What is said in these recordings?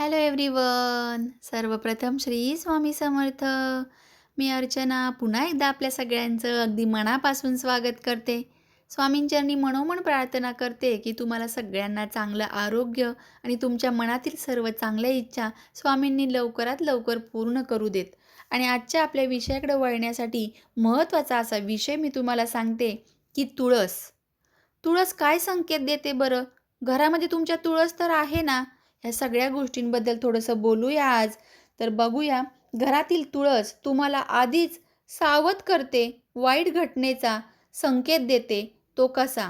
Hello everyone सर्वप्रथम श्री स्वामी समर्थ. मी अर्चना पुन्हा एकदा आपल्या सगळ्यांचं अगदी मनापासून स्वागत करते. स्वामींच्यांनी मनोमन प्रार्थना करते की तुम्हाला सगळ्यांना चांगलं आरोग्य आणि तुमच्या मनातील सर्व चांगल्या इच्छा स्वामींनी लवकरात लवकर पूर्ण करू देत. आणि आजच्या आपल्या विषयाकडे वळण्यासाठी महत्त्वाचा असा विषय मी तुम्हाला सांगते की तुळस. तुळस काय संकेत देते बरं? घरामध्ये तुमच्या तुळस तर आहे ना? ह्या सगळ्या गोष्टींबद्दल थोडंसं बोलूया आज. तर बघूया घरातील तुळस तुम्हाला आधीच सावध करते वाईट घटनेचा संकेत देते तो कसा?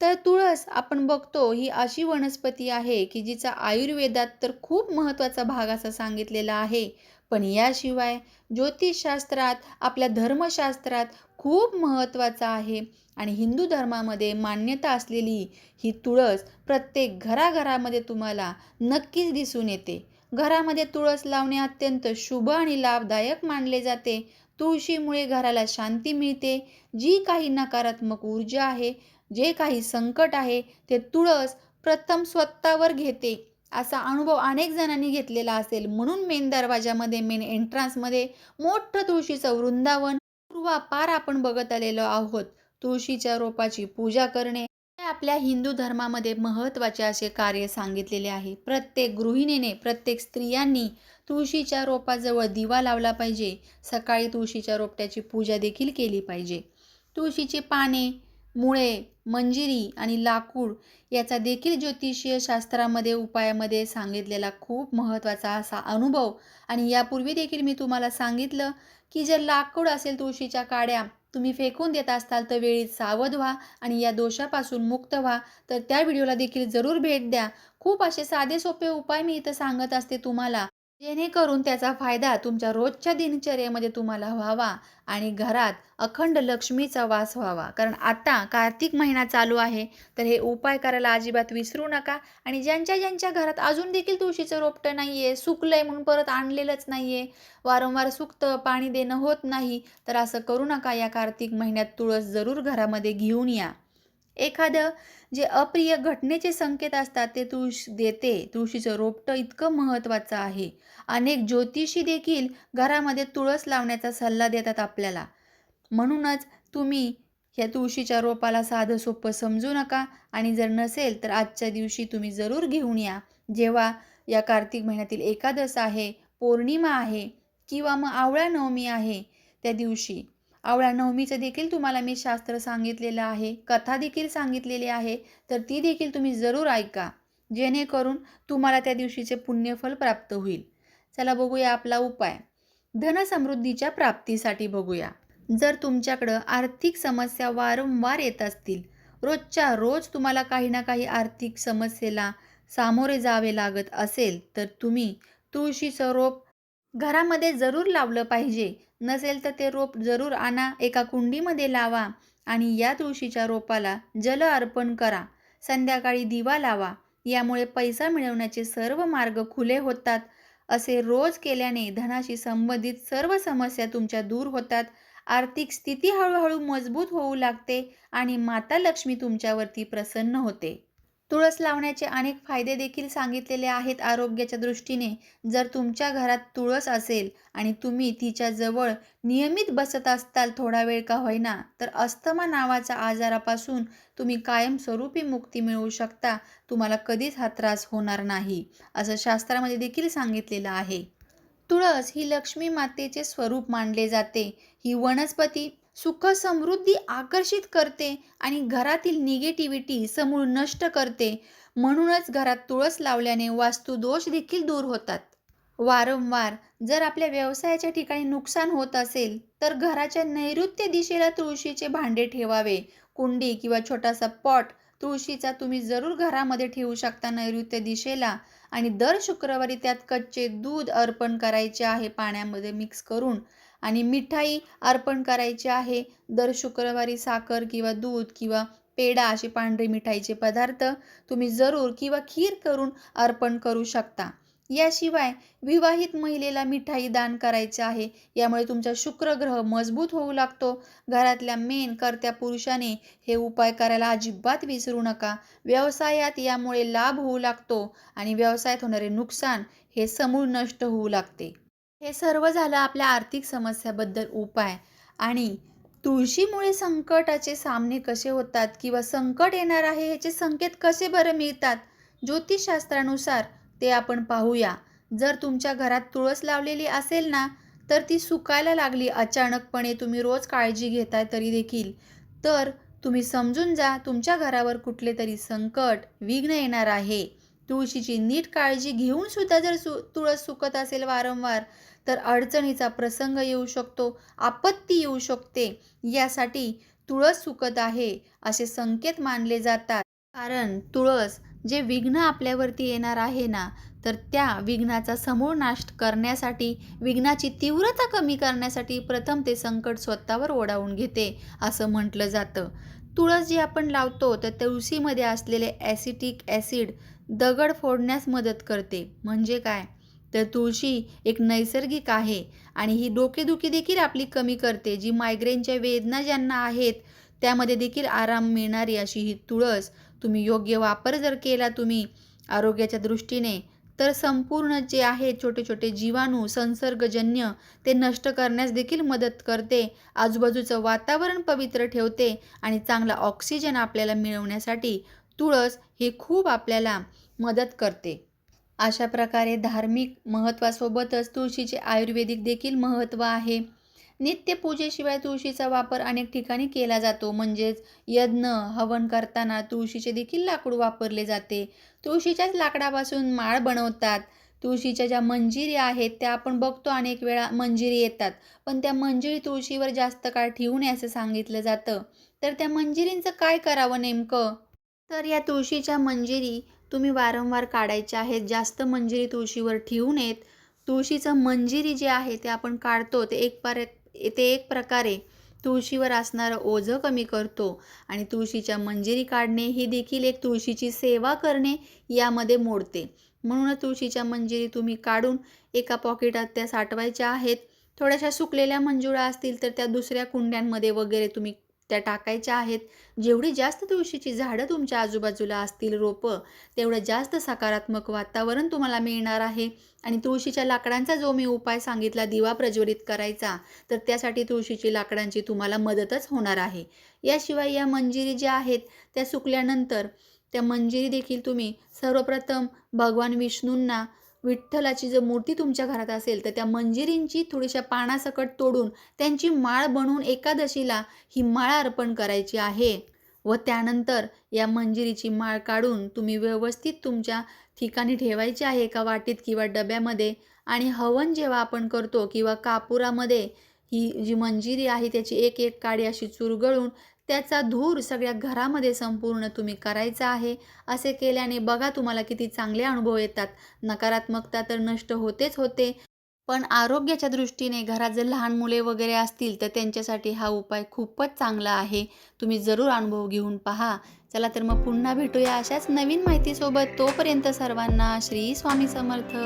तर तुळस आपण बघतो ही अशी वनस्पती आहे की जिचा आयुर्वेदात तर खूप महत्त्वाचा भाग असा सांगितलेला आहे. पण याशिवाय ज्योतिषशास्त्रात आपल्या धर्मशास्त्रात खूप महत्त्वाचा आहे. आणि हिंदू धर्मामध्ये मान्यता असलेली ही तुळस प्रत्येक घराघरामध्ये तुम्हाला नक्कीच दिसून येते. घरामध्ये तुळस लावणे अत्यंत शुभ आणि लाभदायक मानले जाते. तुळशीमुळे घराला शांती मिळते. जी काही नकारात्मक ऊर्जा आहे जे काही संकट आहे ते तुळस प्रथम स्वतःवर घेते. असा अनुभव अनेक जणांनी घेतलेला असेल. म्हणून मेन दरवाजामध्ये मेन एंट्रान्समध्ये मोठं तुळशीचं वृंदावन पूर्वापार आपण बघत आलेलो आहोत. तुळशीच्या रोपाची पूजा करणे हे आपल्या हिंदू धर्मामध्ये महत्त्वाचे असे कार्य सांगितलेले आहे. प्रत्येक गृहिणीने प्रत्येक स्त्रियांनी तुळशीच्या रोपाजवळ दिवा लावला पाहिजे. सकाळी तुळशीच्या रोपट्याची पूजा देखील केली पाहिजे. तुळशीची पाने मुळे मंजिरी आणि लाकूड याचा देखील ज्योतिषीय शास्त्रामध्ये उपायामध्ये सांगितलेला खूप महत्त्वाचा असा अनुभव. आणि यापूर्वी देखील मी तुम्हाला सांगितलं की जर लाकूड असेल तुळशीच्या काड्या तुम्ही फेकून देत असताल तर वेळीत सावध व्हा आणि या दोषापासून मुक्त व्हा. तर त्या व्हिडिओला देखील जरूर भेट द्या. खूप असे साधे सोपे उपाय मी इथं सांगत असते तुम्हाला. जेणेकरून त्याचा फायदा तुमच्या रोजच्या दिनचर्येमध्ये तुम्हाला व्हावा आणि घरात अखंड लक्ष्मीचा वास व्हावा. कारण आता कार्तिक महिना चालू आहे तर हे उपाय करायला अजिबात विसरू नका आणि ज्यांच्या ज्यांच्या घरात अजून देखील तुळशीचं रोपटं नाही आहे सुकलं आहे म्हणून परत आणलेलंच नाही आहे वारंवार सुकतं पाणी देणं होत नाही तर असं करू नका या कार्तिक महिन्यात तुळस जरूर घरामध्ये घेऊन या. एखादं जे अप्रिय घटनेचे संकेत असतात ते तुळस देते. तुळशीचं रोपटं इतकं महत्त्वाचं आहे. अनेक ज्योतिषी देखील घरामध्ये तुळस लावण्याचा सल्ला देतात आपल्याला. म्हणूनच तुम्ही या तुळशीच्या रोपाला साधं सोपं समजू नका आणि जर नसेल तर आजच्या दिवशी तुम्ही जरूर घेऊन या. जेव्हा या कार्तिक महिन्यातील एकादश आहे पौर्णिमा आहे किंवा मग आवळा नवमी आहे त्या दिवशी. आवळा नवमीचं देखील तुम्हाला मी शास्त्र सांगितलेलं आहे कथा देखील सांगितलेली आहे तर ती देखील तुम्ही जरूर ऐका. जेणेकरून तुम्हाला त्या दिवशीचे पुण्यफल प्राप्त होईल. चला बघूया आपला उपाय. धनसमृद्धीच्या प्राप्तीसाठी बघूया. जर तुमच्याकडं आर्थिक समस्या वारंवार येत असतील रोजच्या रोज तुम्हाला काही ना काही आर्थिक समस्येला सामोरे जावे लागत असेल तर तुम्ही तुळशीचं रोप घरामध्ये जरूर लावलं पाहिजे. नसेल तर ते रोप जरूर आणा एका कुंडीमध्ये लावा आणि या तुळशीच्या रोपाला जल अर्पण करा. संध्याकाळी दिवा लावा यामुळे पैसा मिळवण्याचे सर्व मार्ग खुले होतात. असे रोज केल्याने धनाशी संबंधित सर्व समस्या तुमच्या दूर होतात. आर्थिक स्थिती हळूहळू मजबूत होऊ लागते आणि माता लक्ष्मी तुमच्यावरती प्रसन्न होते. तुळस लावण्याचे अनेक फायदे देखील सांगितलेले आहेत आरोग्याच्या दृष्टीने. जर तुमच्या घरात तुळस असेल आणि तुम्ही तिच्या जवळ नियमित बसत असताल थोडा वेळ का होईना तर अस्थमा नावाच्या आजारापासून तुम्ही कायमस्वरूपी मुक्ती मिळवू शकता. तुम्हाला कधीच हा त्रास होणार नाही असं शास्त्रामध्ये देखील सांगितलेलं आहे. तुळस ही लक्ष्मी मातेचे स्वरूप मानले जाते. ही वनस्पती सुख समृद्धी आकर्षित करते आणि घरातील निगेटिव्हिटी समूळ नष्ट करते. म्हणूनच घरात तुळस लावल्याने वास्तुदोष देखील दूर होतात. वारंवार जर आपल्या व्यवसायाच्या ठिकाणी नुकसान होत असेल तर घराच्या नैऋत्य दिशेला तुळशीचे भांडे ठेवावे. कुंडी किंवा छोटासा पॉट तुळशीचा तुम्ही जरूर घरामध्ये ठेवू शकता नैऋत्य दिशेला. आणि दर शुक्रवारी त्यात कच्चे दूध अर्पण करायचे आहे पाण्यामध्ये मिक्स करून. आणि मिठाई अर्पण करायची आहे. दर शुक्रवारी साखर किंवा दूध किंवा पेढा असे पांढरे मिठाईचे पदार्थ तुम्ही जरूर किंवा खीर करून अर्पण करू शकता. याशिवाय विवाहित महिलेला मिठाई दान करायचे आहे. यामुळे तुमचा शुक्र ग्रह मजबूत होऊ लागतो. घरातल्या मेन करत्या पुरुषाने हे उपाय करायला अजिबात विसरू नका. व्यवसायात यामुळे लाभ होऊ लागतो आणि व्यवसायात होणारे नुकसान हे समूळ नष्ट होऊ लागते. हे सर्व झालं आपल्या आर्थिक समस्याबद्दल उपाय. आणि तुळशीमुळे संकटाचे सामने कसे होतात किंवा संकट येणार आहे ह्याचे संकेत कसे बरं मिळतात? ज्योतिषशास्त्रानुसार ते आपण पाहूया. जर तुमच्या घरात तुळस लावलेली असेल ना तर ती सुकायला लागली. अचानकपणे तुम्ही रोज काळजी घेताय तरी देखील. तर तुम्ही समजून जा तुमच्या घरावर कुठले तरी संकट विघ्न येणार आहे. तुळशीची नीट काळजी घेऊन सुद्धा जर सु तुळस सुकत असेल वारंवार तर अडचणीचा प्रसंग येऊ शकतो आपत्ती येऊ शकते. यासाठी तुळस सुकत आहे असे संकेत मानले जातात. कारण तुळस जे विघ्न आपल्यावरती येणार आहे ना तर त्या विघ्नाचा समूळ नाश करण्यासाठी विघ्नाची तीव्रता कमी करण्यासाठी प्रथम ते संकट स्वतःवर ओढावून घेते असं म्हटलं जातं. तुळस जी आपण लावतो तर तुळशीमध्ये असलेले ॲसिटिक ॲसिड दगड फोडण्यास मदत करते. म्हणजे काय? तर तुळशी एक नैसर्गिक आहे आणि ही डोकेदुखी देखील आपली कमी करते. जी मायग्रेनच्या वेदना ज्यांना आहेत त्यामध्ये देखील आराम मिळणारी अशी ही तुळस तुम्ही योग्य वापर जर केला तुम्ही आरोग्याच्या दृष्टीने तर संपूर्ण जे आहे छोटे छोटे जीवाणू संसर्गजन्य ते नष्ट करण्यास देखील मदत करते. आजूबाजूचं वातावरण पवित्र ठेवते आणि चांगला ऑक्सिजन आपल्याला मिळवण्यासाठी तुळस ही खूप आपल्याला मदत करते. अशा प्रकारे धार्मिक महत्त्वासोबतच तुळशीचे आयुर्वेदिक देखील महत्त्व आहे. नित्यपूजेशिवाय तुळशीचा वापर अनेक ठिकाणी केला जातो. म्हणजेच यज्ञ हवन करताना तुळशीचे देखील लाकूड वापरले जाते. तुळशीच्याच लाकडापासून माळ बनवतात. तुळशीच्या ज्या मंजिरी आहेत त्या आपण बघतो अनेक वेळा मंजिरी येतात. पण त्या मंजिरी तुळशीवर जास्त काळ ठेवू नये असं सांगितलं जातं. तर त्या मंजिरींचं काय करावं नेमकं? तर या तुळशीच्या मंजिरी तुम्ही वारंवार काढायच्या आहेत. जास्त मंजिरी तुळशीवर ठेवू नयेत. तुळशीचं मंजिरी जे आहे ते आपण काढतो. ते एक पार ते एक प्रकारे तुळशीवर असणारं ओझं कमी करतो आणि तुळशीच्या मंजिरी काढणे ही देखील एक तुळशीची सेवा करणे यामध्ये मोडते. म्हणूनच तुळशीच्या मंजिरी तुम्ही काढून एका पॉकेटात त्या साठवायच्या आहेत. थोड्याशा सुकलेल्या मंजुळा असतील तर त्या दुसऱ्या कुंड्यांमध्ये वगैरे तुम्ही त्या टाकायच्या आहेत. जेवढी जास्त तुळशीची झाडं तुमच्या आजूबाजूला असतील रोपं तेवढं जास्त सकारात्मक वातावरण तुम्हाला मिळणार आहे. आणि तुळशीच्या लाकडांचा जो मी उपाय सांगितला दिवा प्रज्वलित करायचा तर त्यासाठी तुळशीची लाकडांची तुम्हाला मदतच होणार आहे. याशिवाय या मंजिरी ज्या आहेत त्या सुकल्यानंतर त्या मंजिरी देखील तुम्ही सर्वप्रथम भगवान विष्णूंना विठ्ठलाची जर मूर्ती तुमच्या घरात असेल तर त्या मंजिरींची थोडीशा पानासकट तोडून त्यांची माळ बनवून एकादशीला ही माळ अर्पण करायची आहे. व त्यानंतर या मंजिरीची माळ काढून तुम्ही व्यवस्थित तुमच्या ठिकाणी ठेवायची आहे एका वाटीत किंवा डब्यामध्ये? आणि हवन जेव्हा आपण करतो किंवा कापुरामध्ये ही जी मंजिरी आहे त्याची एक एक काडी अशी चुरगळून त्याचा धूर सगळ्या घरामध्ये संपूर्ण तुम्ही करायचा आहे असे केल्याने बघा तुम्हाला किती चांगले अनुभव येतात. नकारात्मकता तर नष्ट होतेच होते. पण आरोग्याच्या दृष्टीने घरात जर लहान मुले वगैरे असतील तर त्यांच्यासाठी हा उपाय खूपच चांगला आहे. तुम्ही जरूर अनुभव घेऊन पहा. चला तर मग पुन्हा भेटूया अशाच नवीन माहितीसोबत. तोपर्यंत सर्वांना श्री स्वामी समर्थ.